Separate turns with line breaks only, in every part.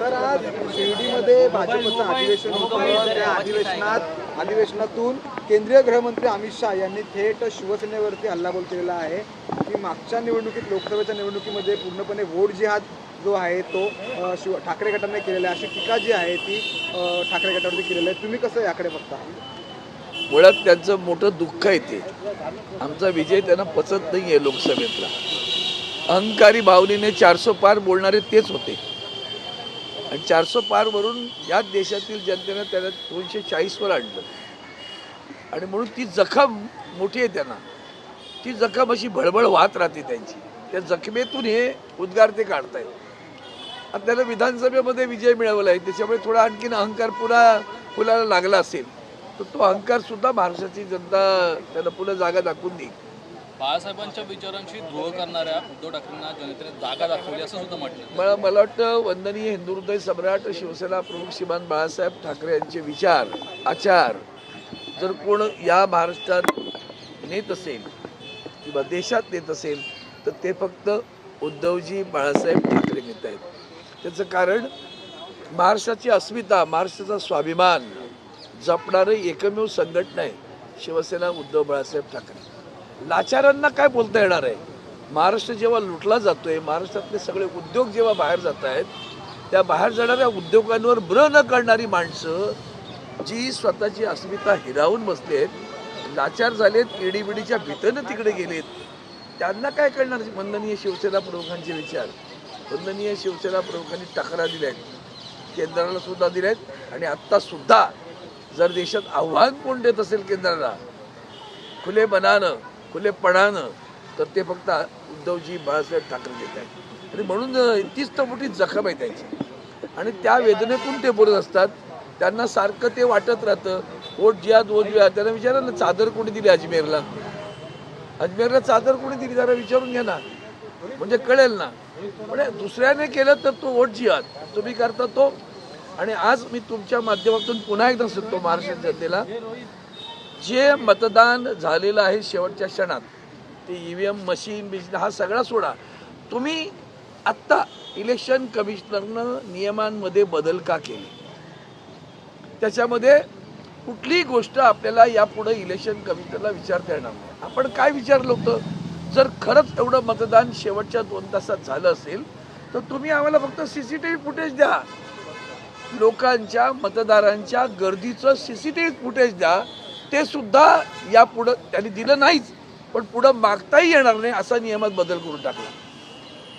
तर आज शिर्डीमध्ये भाजपचं अधिवेशन होतं त्या अधिवेशनात अधिवेशनातून केंद्रीय गृहमंत्री अमित शहा यांनी थेट शिवसेनेवरती हल्लाबोल केलेला आहे. की मागच्या निवडणुकीत लोकसभेच्या निवडणुकीमध्ये पूर्णपणे वोट जिहाद जो आहे तो शिव ठाकरे गटाने केलेला आहे अशी टीका जी आहे ती ठाकरे गटावरती केलेली आहे. तुम्ही कसं याकडे बघता?
मुळात त्यांचं मोठं दुःख आहे ते. आमचा विजय त्यांना पचत नाही आहे लोकसभेतला. अहंकारी भावनेने चारसो पार बोलणारे तेच होते. आणि चारसो पारवरून याच देशातील जनतेनं त्याला दोनशे चाळीसवर आणलं. आणि म्हणून ती जखम मोठी आहे त्यांना. ती जखम अशी भळबळ वाहत राहते त्यांची. त्या जखमेतून हे उद्गार ते काढतायत. आणि त्याला विधानसभेमध्ये विजय मिळवला आहे. त्याच्यामुळे थोडा आणखीन अहंकार पुन्हा फुलाला लागला असेल. तर तो अहंकारसुद्धा महाराष्ट्राची जनता त्याला पुन्हा जागा दाखवून देईल.
बाळासाहेबांच्या विचारांशी द्रोह करणाऱ्या उद्धव ठाकरेंना जनतेने जागा दाखवली असं सुद्धा म्हटलं
मला मला वाटतं वंदनीय हिंदू हृदय सम्राट शिवसेना प्रमुख श्रीमान बाळासाहेब ठाकरे यांचे विचार आचार जर कोण या महाराष्ट्रात नेत असेल किंवा देशात नेत असेल तर ते फक्त उद्धवजी बाळासाहेब ठाकरे नेत आहेत. त्याचं कारण महाराष्ट्राची अस्मिता महाराष्ट्राचा स्वाभिमान जपणारं एकमेव संघटना आहे शिवसेना उद्धव बाळासाहेब ठाकरे. लाचारांना काय बोलता येणार आहे? महाराष्ट्र जेव्हा लुटला जातोय महाराष्ट्रातले सगळे उद्योग जेव्हा बाहेर जात आहेत त्या बाहेर जाणाऱ्या उद्योगांवर ब्र न करणारी माणसं जी स्वतःची अस्मिता हिरावून बसली आहेत लाचार झालेत इडीबिडीच्या भीतनं तिकडे गेलेत त्यांना काय कळणार वंदनीय शिवसेना प्रमुखांचे विचार. वंदनीय शिवसेना प्रमुखांनी तक्रार दिल्या आहेत. केंद्राला सुद्धा दिल्या आहेत आणि आत्ता सुद्धा जर देशात आव्हान कोण देत असेल केंद्राला खुले मनानं खुलेपणानं तर ते फक्त उद्धवजी बाळासाहेब ठाकरे देत आहेत. आणि म्हणून तीच तर मोठी जखम आहे त्यांची. आणि त्या वेदनेतून ते बोलत असतात त्यांना सारखं ते वाटत राहतं वोट जिहाद दोन जिहाद त्यांना विचारा ना चादर कोणी दिली अजमेरला? अजमेरला चादर कोणी दिली? जरा विचारून घ्या ना. म्हणजे कळेल ना. म्हणजे दुसऱ्याने केलं तर तो वोट जिहाद तुम्ही करता तो. आणि आज मी तुमच्या माध्यमातून पुन्हा एकदा सांगतो महाराष्ट्र जनतेला जे मतदान झालेलं आहे शेवटच्या क्षणात ते ई व्ही एम मशीन बिशीन हा सगळा सोडा. तुम्ही आत्ता इलेक्शन कमिशनरनं नियमांमध्ये बदल का केले? त्याच्यामध्ये कुठलीही गोष्ट आपल्याला यापुढे इलेक्शन कमिशनरला विचारता येणार नाही. आपण काय विचारलं होतं? जर खरंच एवढं मतदान शेवटच्या दोन तासात झालं असेल तर तुम्ही आम्हाला फक्त C C T V footage द्या. लोकांच्या मतदारांच्या गर्दीचं C C T V footage द्या. ते सुद्धा या पुढं त्यांनी दिलं नाहीच. पण पुढं मागताही येणार नाही असा नियमात बदल करून टाकला.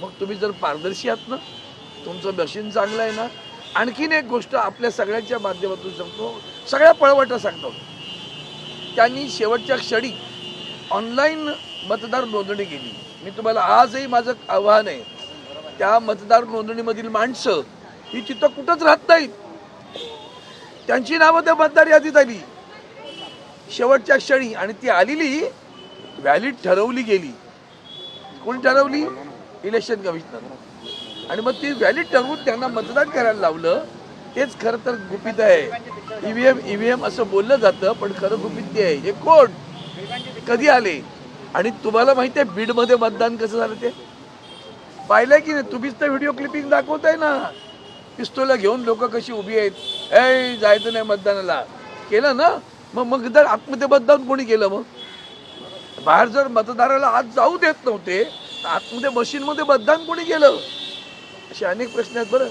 मग तुम्ही जर पारदर्शी आहात ना तुमचं मशीन चांगलं आहे ना आणखीन एक गोष्ट आपल्या सगळ्यांच्या माध्यमातून सांगतो. सगळ्या पळवटा सांगतो. त्यांनी शेवटच्या क्षणी ऑनलाईन मतदार नोंदणी केली. मी तुम्हाला आजही माझं आव्हान आहे. त्या मतदार नोंदणीमधील माणसं ही तिथं कुठंच राहत नाहीत. त्यांची नावं त्या मतदार यादीत आली. शेवटच्या क्षणी आणि ती आलेली व्हॅलिड ठरवली गेली. कोण ठरवली? इलेक्शन कमिशनर आणि मग ती व्हॅलिड ठरवून त्यांना मतदान करायला लावलं. तेच खरं तर गुपित आहे. ईव्हीएम ईव्हीएम असं बोललं जातं पण खरं गुपित ते आहे. हे कोण? कधी आले? आणि तुम्हाला माहिती आहे बीडमध्ये मतदान कसं झालं ते? पाहिलंय की नाही? तुम्हीच तर व्हिडिओ क्लिपिंग दाखवताय ना. पिस्तोला घेऊन लोक कशी उभी आहेत? ए जायचं नाही मतदानाला. केलं ना? मग मग जर आतमध्ये कोणी केलं मग? बाहेर जर मतदाराला आज जाऊ देत नव्हते तर आतमध्ये मशीनमध्ये मतदान कोणी गेलं असे अनेक प्रश्न आहेत बरं.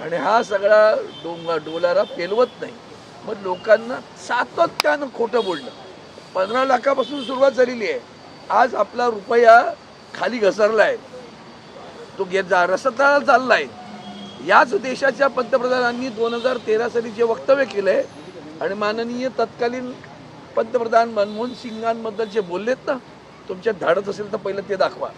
आणि हा सगळा डोंगा डोलारा पेलवत नाही. मग लोकांना सातत्यानं खोटं बोलणं. पंधरा लाखापासून सुरुवात झालेली आहे. आज आपला रुपया खाली घसरला आहे तो गे जा रसताळा चालला आहे याच देशाच्या पंतप्रधानांनी दोन हजार तेरा साली जे वक्तव्य केलं आहे आणि माननीय तत्कालीन पंतप्रधान मनमोहन सिंगांबद्दल जे बोललेत ना तुमच्या धाडत असेल तर पहिलं ते दाखवा.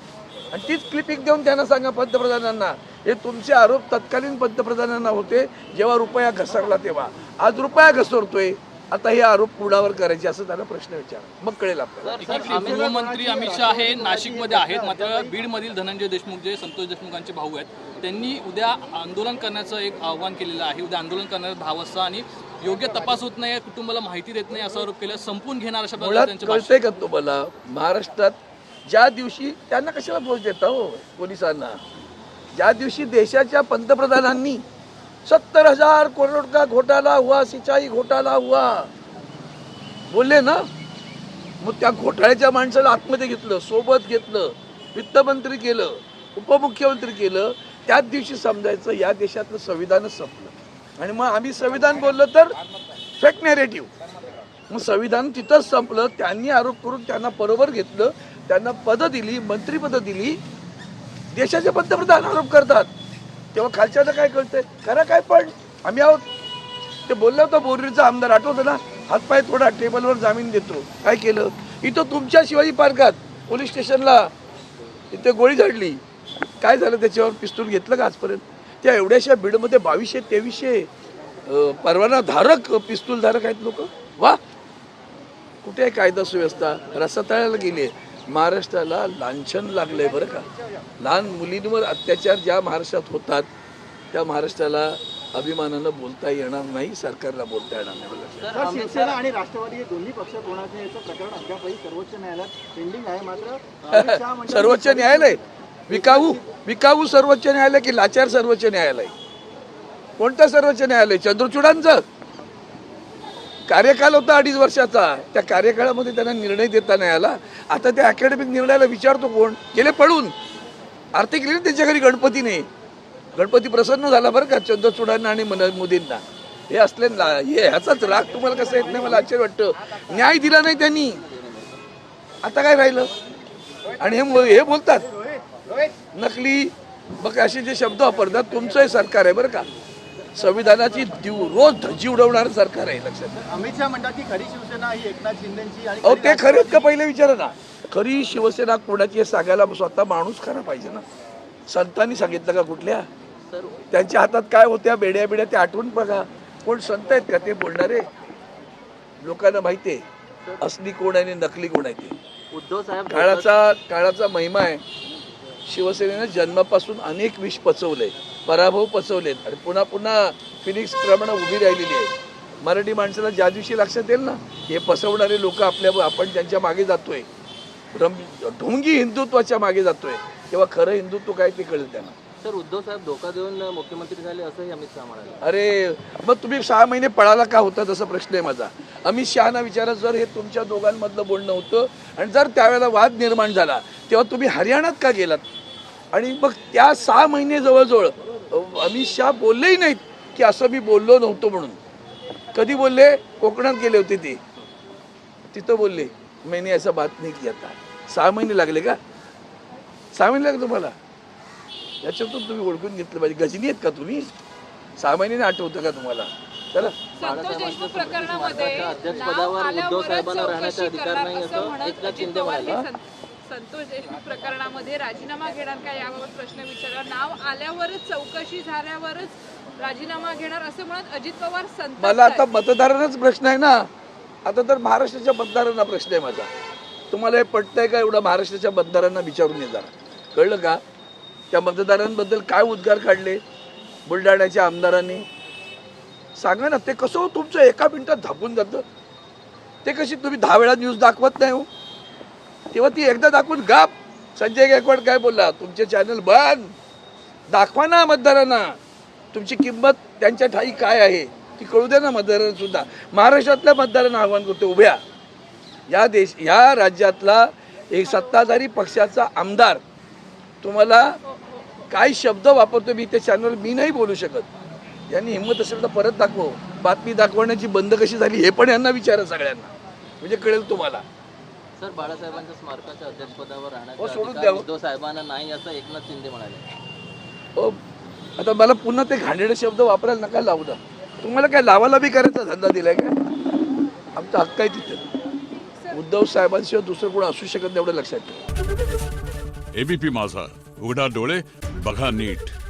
आणि तीच क्लिपिंग देऊन त्यांना सांगा पंतप्रधानांना. हे तुमचे आरोप तत्कालीन पंतप्रधानांना होते जेव्हा रुपया घसरला तेव्हा. आज रुपया घसरतोय आता हे आरोप पुढावर करायचे असं त्यांना प्रश्न विचार. मग कळेल आपल्याला.
गृहमंत्री अमित शहा हे नाशिकमध्ये आहेत मात्र बीडमधील धनंजय देशमुख जे संतोष देशमुखांचे भाऊ आहेत त्यांनी उद्या आंदोलन करण्याचं एक आव्हान केलेलं आहे. उद्या आंदोलन करणार दहा वाजता आणि योग्य तपास होत नाही कुटुंबाला माहिती देत नाही असा आरोप केला संपून घेणार अशा
का तुम्हाला? महाराष्ट्रात ज्या दिवशी त्यांना कशाला दोष देता हो पोलिसांना? ज्या दिवशी देशाच्या पंतप्रधानांनी सत्तर हजार करोड का घोटाला हुआ सिंचाई घोटाला हुआ बोलले ना? मग त्या घोटाळ्याच्या माणसाला आतमध्ये घेतलं सोबत घेतलं वित्तमंत्री केलं उपमुख्यमंत्री केलं त्याच दिवशी समजायचं या देशातलं संविधानच संपलं. आणि मग आम्ही संविधान बोललो तर फेक नेरेटिव्ह मग संविधान तिथंच संपलं त्यांनी आरोप करून त्यांना बरोबर घेतलं त्यांना पदं दिली मंत्रीपदं दिली. देशाचे पंतप्रधान आरोप करतात. तेव्हा खालच्याला काय कळतंय? खरं काय पण आम्ही आहोत. ते बोललं होतं बोरीचा आमदार आठवतं ना? हातपाय थोडा टेबलवर जामीन देतो. काय केलं? इथं तुमच्या शिवाजी पार्कात पोलीस स्टेशनला इथे गोळी झाडली. काय झालं त्याच्यावर? पिस्तूल घेतलं का आजपर्यंत? त्या एवढ्याशा बीडमध्ये बावीसशे तेवीसशे परवाना धारक पिस्तूल धारक आहेत लोक. वा! कुठे आहे कायदा सुव्यवस्था? रस्ता तळायला गेली. महाराष्ट्राला लांछन लागलंय बरं का. लहान मुलींवर अत्याचार ज्या महाराष्ट्रात होतात त्या महाराष्ट्राला अभिमानानं बोलता येणार नाही सरकारला बोलता येणार नाही.
शिवसेना आणि राष्ट्रवादी हे दोन्ही पक्ष कोणाचे याचं प्रकरण अद्यापही सर्वोच्च न्यायालयात पेंडिंग आहे मात्र
सर्वोच्च न्यायालय. विकाऊ विकाऊ सर्वोच्च न्यायालय की लाचार सर्वोच्च न्यायालय? कोणतं सर्वोच्च न्यायालय? चंद्रचूडांचं? कार्यकाल होता अडीच वर्षाचा. त्या कार्यकाळामध्ये त्यांना निर्णय देता नाही आला. आता त्या अकॅडमिक निर्णयाला विचारतो कोण? गेले पळून. आर्थिक गेली त्यांच्या त्याच्या घरी गणपतीने. गणपती प्रसन्न झाला बरं का चंद्रचूडांना आणि मन मोदींना. हे असले हे ह्याचाच राग तुम्हाला कसं येत नाही? मला आश्चर्य वाटतं. न्याय दिला नाही त्यांनी. आता काय राहिलं? आणि हे हे बोलतात. नकली बघ असे जे शब्द वापरतात तुमचंही सरकार आहे बरं का. संविधानाची दिव रोज धज्जी उडवणारं सरकार आहे लक्षात.
अमित शहा म्हणतात की खरी शिवसेना ही एकनाथ शिंदेची आणि
अहो
खरी
ते खरे आहेत का पहिले विचारा ना. खरी शिवसेना कोणाची हे सांगायला स्वतः माणूस खरा पाहिजे ना. संतांनी सांगितलं का कुठल्या? त्यांच्या हातात काय होत्या बेड्या बेड्या ते आठवून बघा. कोण संत आहेत का ते बोलणारे लोकांना माहिती आहे असली कोण आहे आणि नकली कोण आहे ते.
उद्धव साहेब
काळाचा काळाचा महिमा आहे. शिवसेनेनं जन्मापासून अनेक विष पचवले पराभव पचवलेत आणि पुन्हा पुन्हा फिनिक्स क्रमानं उभी राहिलेली आहे. मराठी माणसाला ज्या दिवशी लक्षात येईल ना हे पसवणारे लोक आपल्या आपण त्यांच्या मागे जातोय. रम ढोंगी हिंदुत्वाच्या मागे जातोय. तेव्हा खरं हिंदुत्व काय ते कळेल त्यांना.
सर उद्धव साहेब धोका देऊन मुख्यमंत्री झाले असंही अमित शहा म्हणाले.
अरे मग तुम्ही सहा महिने पळाला का होता तसा प्रश्न आहे माझा. अमित शहाना विचारा जर हे तुमच्या दोघांमधलं बोलणं होतं आणि जर त्यावेळेला वाद निर्माण झाला तेव्हा तुम्ही हरियाणात का गेलात? आणि मग त्या सहा महिने जवळजवळ अमित शहा बोललेही नाहीत की असं मी बोललो नव्हतो म्हणून. कधी बोलले? कोकणात गेले होते ते. तिथं बोलले मैंने ऐसा बात नाही किया था. सहा महिने लागले का? सहा महिने लागले तुम्हाला? याच्यातून तुम्ही ओळखून घेतलं पाहिजे. गजनी आहेत का तुम्ही? सहा महिन्याने आठवतं का तुम्हाला? चला.
प्रकरणामध्ये
अध्यक्षपदावर उद्धव साहेबांना राहण्याचा अधिकार नाही असं एकनाथ शिंदे म्हणाले.
संतोष देशमुख प्रकरणामध्ये राजीनामा घेणार का याबाबत प्रश्न विचारला. नाव आल्यावरच चौकशी झाल्यावरच राजीनामा घेणार असं म्हणत अजित पवार संतप्त
मला आता. मतदारांनाच प्रश्न आहे ना. आता तर महाराष्ट्राच्या मतदारांना प्रश्न आहे माझा. तुम्हाला हे पटतंय का एवढा महाराष्ट्राच्या मतदारांना विचारून ये जरा कळलं का? त्या मतदारांबद्दल काय उद्गार काढले बुलढाण्याच्या आमदारांनी? सांगा ना ते कसं हो तुमचं एका मिनिटात झापून जातं? ते कशी तुम्ही दहा वेळा न्यूज दाखवत नाही हो? तेव्हा ती एकदा दाखवून गाप. संजय गायकवाड काय बोलला? तुमचे चॅनल बंद. दाखवा ना मतदारांना. तुमची किंमत त्यांच्या ठाई काय आहे? ती कळू द्या ना मतदारांना सुद्धा. महाराष्ट्रातल्या मतदारांना आव्हान करतो उभ्या. या देश या राज्यातला एक सत्ताधारी पक्षाचा आमदार. तुम्हाला काय शब्द वापरतो मी त्या चॅनल मी नाही बोलू शकत. यांनी हिंमत असेल तर परत दाखव. बातमी दाखवण्याची बंद कशी झाली हे पण यांना विचारा सगळ्यांना. म्हणजे कळेल तुम्हाला.
सर बाळासाहेबांच्या स्मारकाच्या अध्यक्षपदावर
हो,
राहण्याचा
सोडून
अधिकार
द्यावं.
उद्धव साहेबांना नाही असं एकनाथ शिंदे म्हणाले.
अ, आता मला पुन्हा ते घाणेरडे शब्द वापरायला नका लावू ना. तुम्हाला काय लावाला बी करायचा धंदा दिलाय का आमचा हक्क आहे तिथे. उद्धव साहेबांशिवाय दुसरं कोण असू शकत नाही एवढं लक्षात ठेवा.
एबीपी माझा. उघडा डोळे बघा नीट.